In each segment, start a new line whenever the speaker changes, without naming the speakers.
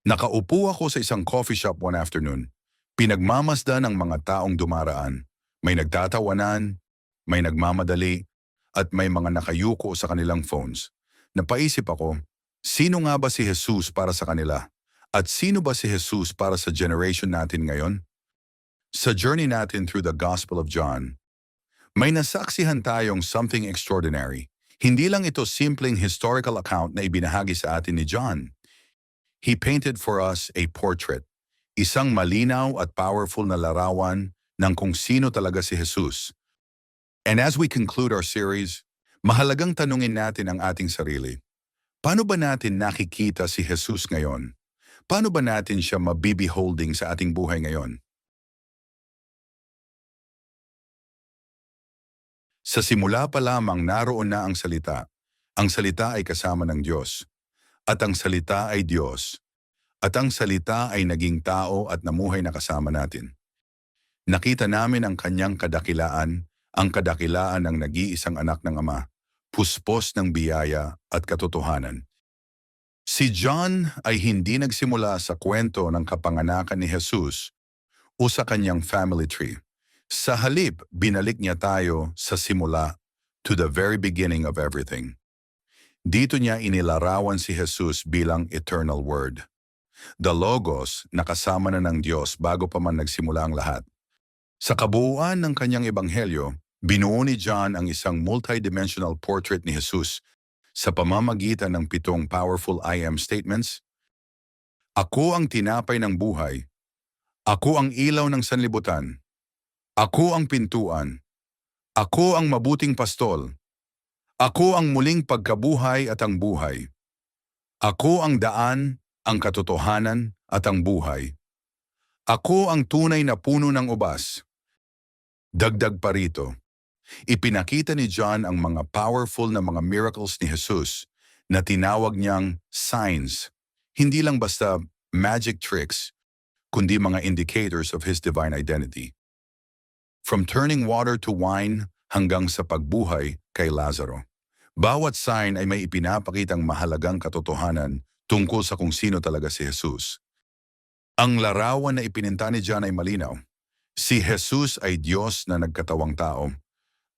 Nakaupo ako sa isang coffee shop one afternoon. Pinagmamasdan ng mga taong dumaraan. May nagtatawanan, may nagmamadali, at may mga nakayuko sa kanilang phones. Napaisip ako, sino nga ba si Jesus para sa kanila? At sino ba si Jesus para sa generation natin ngayon? Sa journey natin through the Gospel of John, may nasaksihan tayong something extraordinary. Hindi lang ito simpleng historical account na ibinahagi sa atin ni John. He painted for us a portrait, isang malinaw at powerful na larawan ng kung sino talaga si Jesus. And as we conclude our series, mahalagang tanungin natin ang ating sarili. Paano ba natin nakikita si Jesus ngayon? Paano ba natin siya mabibeholding sa ating buhay ngayon? Sa simula pa lamang naroon na ang salita. Ang salita ay kasama ng Diyos. At ang salita ay Diyos. At ang salita ay naging tao at namuhay na kasama natin. Nakita namin ang kanyang kadakilaan, ang kadakilaan ng nag-iisang anak ng Ama, puspos ng biyaya at katotohanan. Si John ay hindi nagsimula sa kwento ng kapanganakan ni Jesus o sa kanyang family tree. Sa halip, binalik niya tayo sa simula, to the very beginning of everything. Dito niya inilarawan si Jesus bilang eternal word. The Logos na kasama na ng Diyos bago pa man nagsimula ang lahat. Sa kabuuan ng kanyang ebanghelyo, binuo ni John ang isang multidimensional portrait ni Jesus sa pamamagitan ng pitong powerful I am statements. Ako ang tinapay ng buhay. Ako ang ilaw ng sanlibutan. Ako ang pintuan. Ako ang mabuting pastol. Ako ang muling pagkabuhay at ang buhay. Ako ang daan, ang katotohanan at ang buhay. Ako ang tunay na puno ng ubas. Dagdag pa rito, ipinakita ni John ang mga powerful na mga miracles ni Jesus na tinawag niyang signs, hindi lang basta magic tricks, kundi mga indicators of His divine identity. From turning water to wine hanggang sa pagbuhay kay Lazaro. Bawat sign ay may ipinapakitang mahalagang katotohanan tungkol sa kung sino talaga si Jesus. Ang larawan na ipininta ni John ay malinaw. Si Jesus ay Diyos na nagkatawang tao,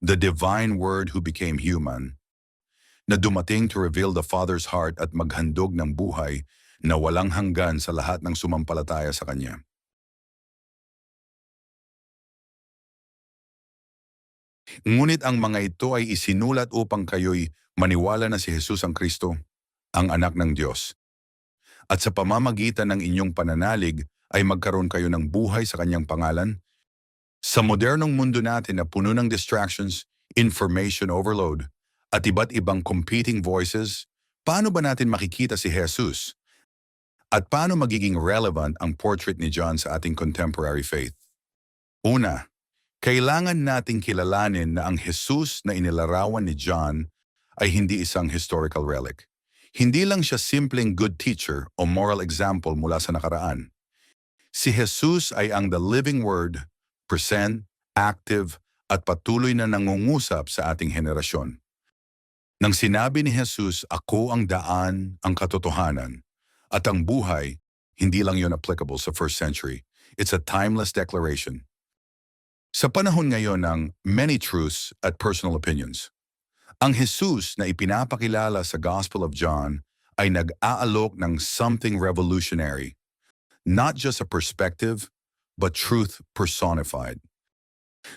the divine word who became human, na dumating to reveal the Father's heart at maghandog ng buhay na walang hanggan sa lahat ng sumampalataya sa Kanya. Ngunit ang mga ito ay isinulat upang kayo'y maniwala na si Jesus ang Kristo, ang anak ng Diyos. At sa pamamagitan ng inyong pananalig ay magkaroon kayo ng buhay sa kanyang pangalan. Sa modernong mundo natin na puno ng distractions, information overload, at iba't ibang competing voices, paano ba natin makikita si Jesus? At paano magiging relevant ang portrait ni John sa ating contemporary faith? Una, kailangan nating kilalanin na ang Jesus na inilarawan ni John ay hindi isang historical relic. Hindi lang siya simpleng good teacher o moral example mula sa nakaraan. Si Jesus ay ang the living word, present, active, at patuloy na nangungusap sa ating henerasyon. Nang sinabi ni Jesus, Ako ang daan, ang katotohanan, at ang buhay, hindi lang yon applicable sa first century. It's a timeless declaration. Sa panahon ngayon ng many truths at personal opinions, ang Jesus na ipinapakilala sa Gospel of John ay nag-aalok ng something revolutionary, not just a perspective, but truth personified.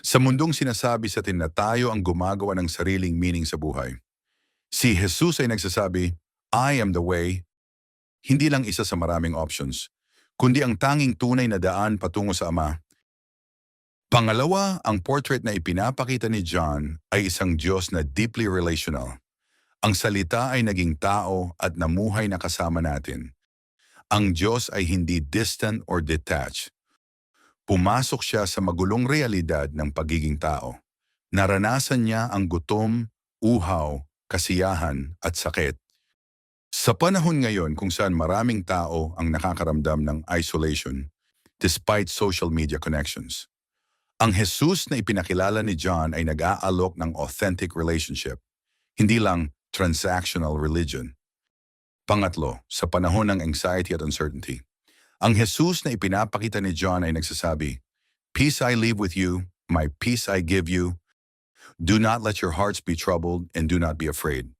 Sa mundong sinasabi sa atin na tayo ang gumagawa ng sariling meaning sa buhay, si Jesus ay nagsasabi, I am the way, hindi lang isa sa maraming options, kundi ang tanging tunay na daan patungo sa Ama. Pangalawa, ang portrait na ipinapakita ni John ay isang Diyos na deeply relational. Ang salita ay naging tao at namuhay na kasama natin. Ang Diyos ay hindi distant or detached. Pumasok siya sa magulong realidad ng pagiging tao. Naranasan niya ang gutom, uhaw, kasiyahan at sakit. Sa panahon ngayon kung saan maraming tao ang nakakaramdam ng isolation despite social media connections, ang Jesus na ipinakilala ni John ay nag-aalok ng authentic relationship, hindi lang transactional religion. Pangatlo, sa panahon ng anxiety at uncertainty. Ang Jesus na ipinapakita ni John ay nagsasabi, Peace I leave with you, my peace I give you. Do not let your hearts be troubled and do not be afraid.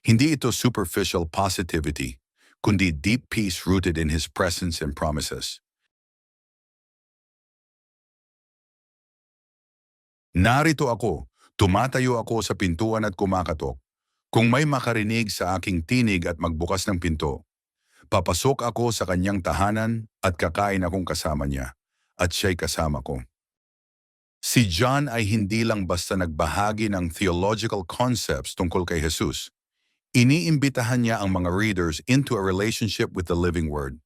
Hindi ito superficial positivity, kundi deep peace rooted in His presence and promises. Narito ako, tumatayo ako sa pintuan at kumakatok. Kung may makarinig sa aking tinig at magbukas ng pinto, papasok ako sa kanyang tahanan at kakain akong kasama niya, at siya'y kasama ko. Si John ay hindi lang basta nagbahagi ng theological concepts tungkol kay Jesus. Iniimbitahan niya ang mga readers into a relationship with the living word.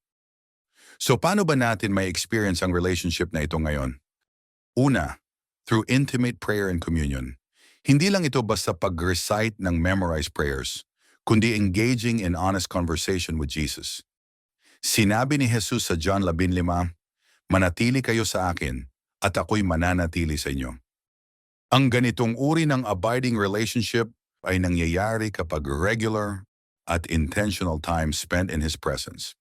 So paano ba natin may experience ang relationship na ito ngayon? Una, through intimate prayer and communion. Hindi lang ito basta pag-recite ng memorized prayers, kundi engaging in honest conversation with Jesus. Sinabi ni Jesus sa John 15, Manatili kayo sa akin, at ako'y mananatili sa inyo. Ang ganitong uri ng abiding relationship ay nangyayari kapag regular at intentional time spent in His presence.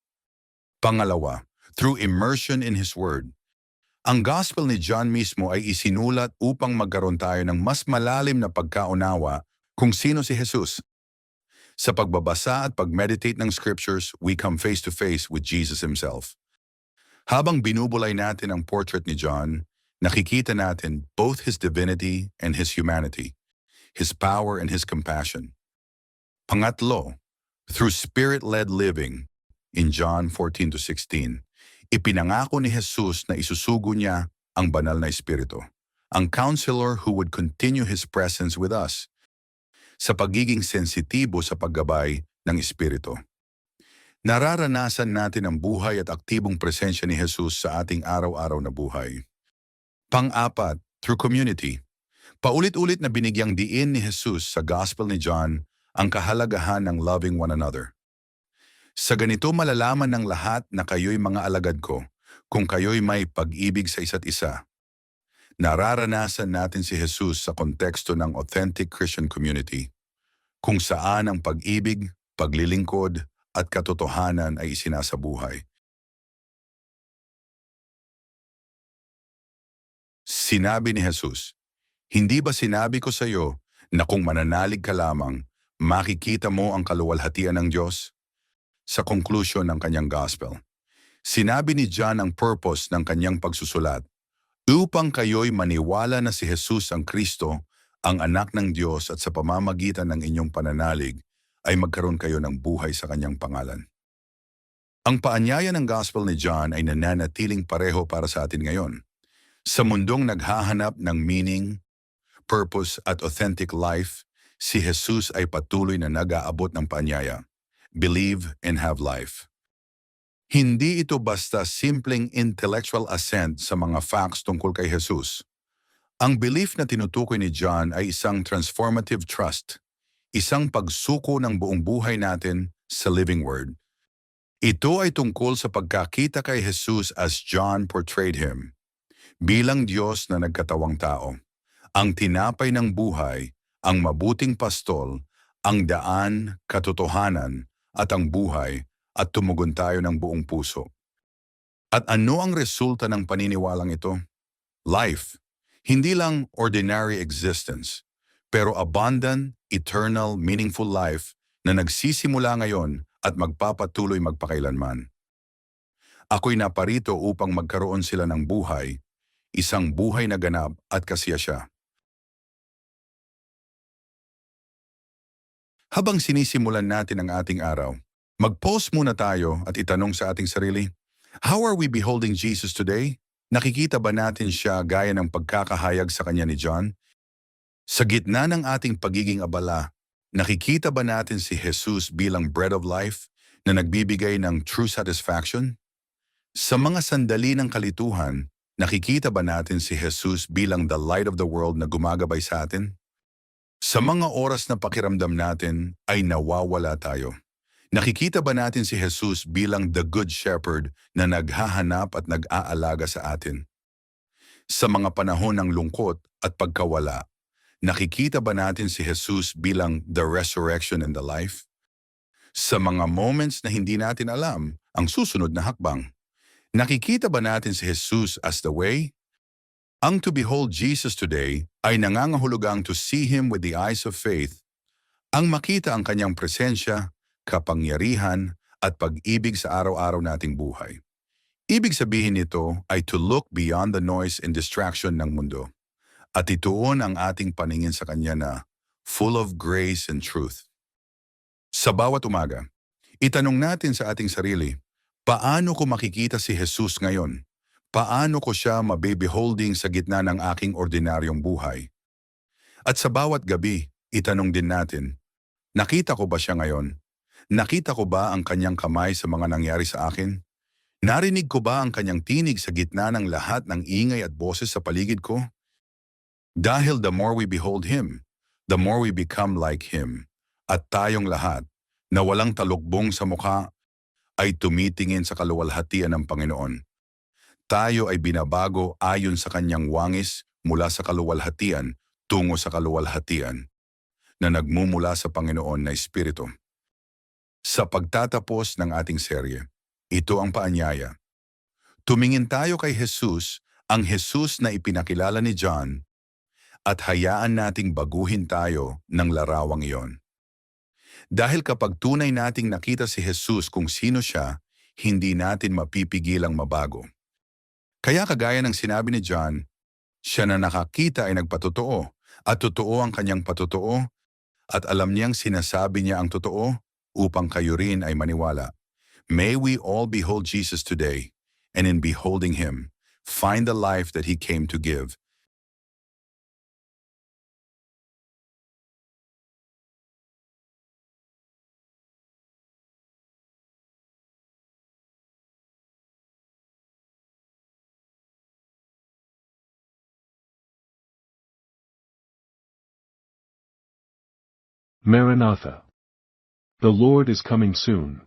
Pangalawa, through immersion in His Word, ang Gospel ni John mismo ay isinulat upang magkaroon tayo ng mas malalim na pagkaunawa kung sino si Jesus. Sa pagbabasa at pag-meditate ng Scriptures, we come face to face with Jesus Himself. Habang binubulay natin ang portrait ni John, nakikita natin both His divinity and His humanity, His power and His compassion. Pangatlo, through Spirit-led living, in John 14-16, Ipinangako ni Jesus na isusugo niya ang banal na Espiritu, ang counselor who would continue His presence with us, sa pagiging sensitibo sa paggabay ng Espiritu. Nararanasan natin ang buhay at aktibong presensya ni Jesus sa ating araw-araw na buhay. Pang-apat, through community. Paulit-ulit na binigyang diin ni Jesus sa Gospel ni John ang kahalagahan ng loving one another. Sa ganito malalaman ng lahat na kayo'y mga alagad ko, kung kayo'y may pag-ibig sa isa't isa. Nararanasan natin si Jesus sa konteksto ng authentic Christian community, kung saan ang pag-ibig, paglilingkod, at katotohanan ay isinasabuhay. Sinabi ni Jesus, Hindi ba sinabi ko sa iyo na kung mananalig ka lamang, makikita mo ang kaluwalhatian ng Diyos? Sa conclusion ng kanyang gospel. Sinabi ni John ang purpose ng kanyang pagsusulat, upang kayo'y maniwala na si Jesus ang Kristo, ang anak ng Diyos at sa pamamagitan ng inyong pananalig ay magkaroon kayo ng buhay sa kanyang pangalan. Ang paanyaya ng gospel ni John ay nananatiling pareho para sa atin ngayon. Sa mundong naghahanap ng meaning, purpose at authentic life, si Jesus ay patuloy na nag-aabot ng paanyaya believe, and have life. Hindi ito basta simpleng intellectual assent sa mga facts tungkol kay Jesus. Ang belief na tinutukoy ni John ay isang transformative trust, isang pagsuko ng buong buhay natin sa living word. Ito ay tungkol sa pagkakita kay Jesus as John portrayed him, bilang Diyos na nagkatawang tao, ang tinapay ng buhay, ang mabuting pastol, ang daan, katotohanan, at ang buhay at tumugon tayo ng buong puso. At ano ang resulta ng paniniwalang ito? Life. Hindi lang ordinary existence, pero abundant, eternal, meaningful life na nagsisimula ngayon at magpapatuloy magpakailanman. Ako'y naparito upang magkaroon sila ng buhay, isang buhay na ganap at kasiyasya. Habang sinisimulan natin ang ating araw, mag-pause muna tayo at itanong sa ating sarili, How are we beholding Jesus today? Nakikita ba natin siya gaya ng pagkakahayag sa kanya ni John? Sa gitna ng ating pagiging abala, nakikita ba natin si Jesus bilang bread of life na nagbibigay ng true satisfaction? Sa mga sandali ng kalituhan, nakikita ba natin si Jesus bilang the light of the world na gumagabay sa atin? Sa mga oras na pakiramdam natin ay nawawala tayo. Nakikita ba natin si Jesus bilang the Good Shepherd na naghahanap at nag-aalaga sa atin? Sa mga panahon ng lungkot at pagkawala, nakikita ba natin si Jesus bilang the resurrection and the life? Sa mga moments na hindi natin alam ang susunod na hakbang, nakikita ba natin si Jesus as the way? Ang to behold Jesus today ay nangangahulugang to see Him with the eyes of faith, ang makita ang kanyang presensya, kapangyarihan at pag-ibig sa araw-araw nating buhay. Ibig sabihin nito ay to look beyond the noise and distraction ng mundo at ituon ang ating paningin sa Kanya na full of grace and truth. Sa bawat umaga, itanong natin sa ating sarili, paano ko makikita si Jesus ngayon? Paano ko siya mabibeholding sa gitna ng aking ordinaryong buhay? At sa bawat gabi, itanong din natin, nakita ko ba siya ngayon? Nakita ko ba ang kanyang kamay sa mga nangyari sa akin? Narinig ko ba ang kanyang tinig sa gitna ng lahat ng ingay at boses sa paligid ko? Dahil the more we behold Him, the more we become like Him. At tayong lahat, na walang talukbong sa mukha, ay tumitingin sa kaluwalhatian ng Panginoon. Tayo ay binabago ayon sa kanyang wangis mula sa kaluwalhatian tungo sa kaluwalhatian na nagmumula sa Panginoon na Espiritu. Sa pagtatapos ng ating serye, ito ang paanyaya. Tumingin tayo kay Jesus, ang Jesus na ipinakilala ni John, at hayaan nating baguhin tayo ng larawang iyon. Dahil kapag tunay nating nakita si Jesus kung sino siya, hindi natin mapipigilang mabago. Kaya kagaya ng sinabi ni John, siya na nakakita ay nagpatotoo, at totoo ang kanyang patotoo, at alam niyang sinasabi niya ang totoo upang kayo rin ay maniwala. May we all behold Jesus today, and in beholding him, find the life that he came to give.
Maranatha. The Lord is coming soon.